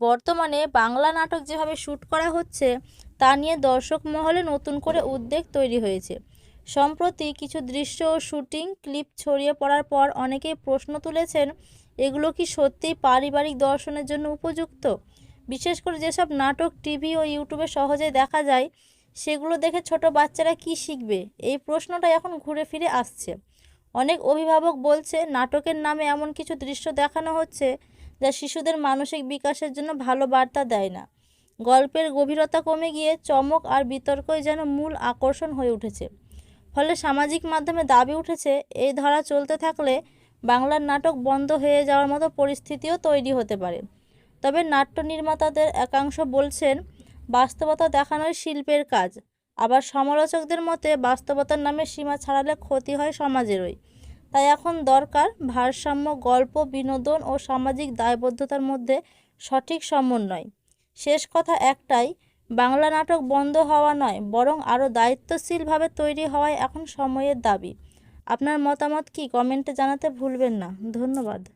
বর্তমানে বাংলা নাটক যেভাবে শ্যুট করা হচ্ছে, তা নিয়ে দর্শক মহলে নতুন করে উদ্বেগ তৈরি হয়েছে। সম্প্রতি কিছু দৃশ্য ও শ্যুটিং ক্লিপ ছড়িয়ে পড়ার পর অনেকেই প্রশ্ন তুলেছেন, এগুলো কি সত্যিই পারিবারিক দর্শনের জন্য উপযুক্ত? বিশেষ করে যেসব নাটক টিভি ও ইউটিউবে সহজে দেখা যায়, সেগুলো দেখে ছোট বাচ্চারা কি শিখবে? এই প্রশ্নটা এখন ঘুরে ফিরে আসছে। অনেক অভিভাবক বলছে, নাটকের নামে এমন কিছু দৃশ্য দেখানো হচ্ছে যা শিশুদের মানসিক বিকাশের জন্য ভালো বার্তা দেয় না। গল্পের গভীরতা কমে গিয়ে চমক আর বিতর্কই যেন মূল আকর্ষণ হয়ে উঠেছে। ফলে সামাজিক মাধ্যমে দাবি উঠেছে, এই ধারা চলতে থাকলে বাংলার নাটক বন্ধ হয়ে যাওয়ার মতো পরিস্থিতিও তৈরি হতে পারে। তবে নাট্য নির্মাতাদের একাংশ বলছেন, বাস্তবতা দেখানোই শিল্পের কাজ। আবার সমালোচকদের মতে, বাস্তবতার নামে সীমা ছাড়ালে ক্ষতি হয় সমাজেরই। তাই এখন দরকার ভারসাম্য, গল্প, বিনোদন ও সামাজিক দায়বদ্ধতার মধ্যে সঠিক সমন্বয়। শেষ কথা একটাই, বাংলা নাটক বন্ধ হওয়া নয়, বরং আরও দায়িত্বশীলভাবে তৈরি হওয়ায় এখন সময়ের দাবি। আপনার মতামত কি? কমেন্টে জানাতে ভুলবেন না। ধন্যবাদ।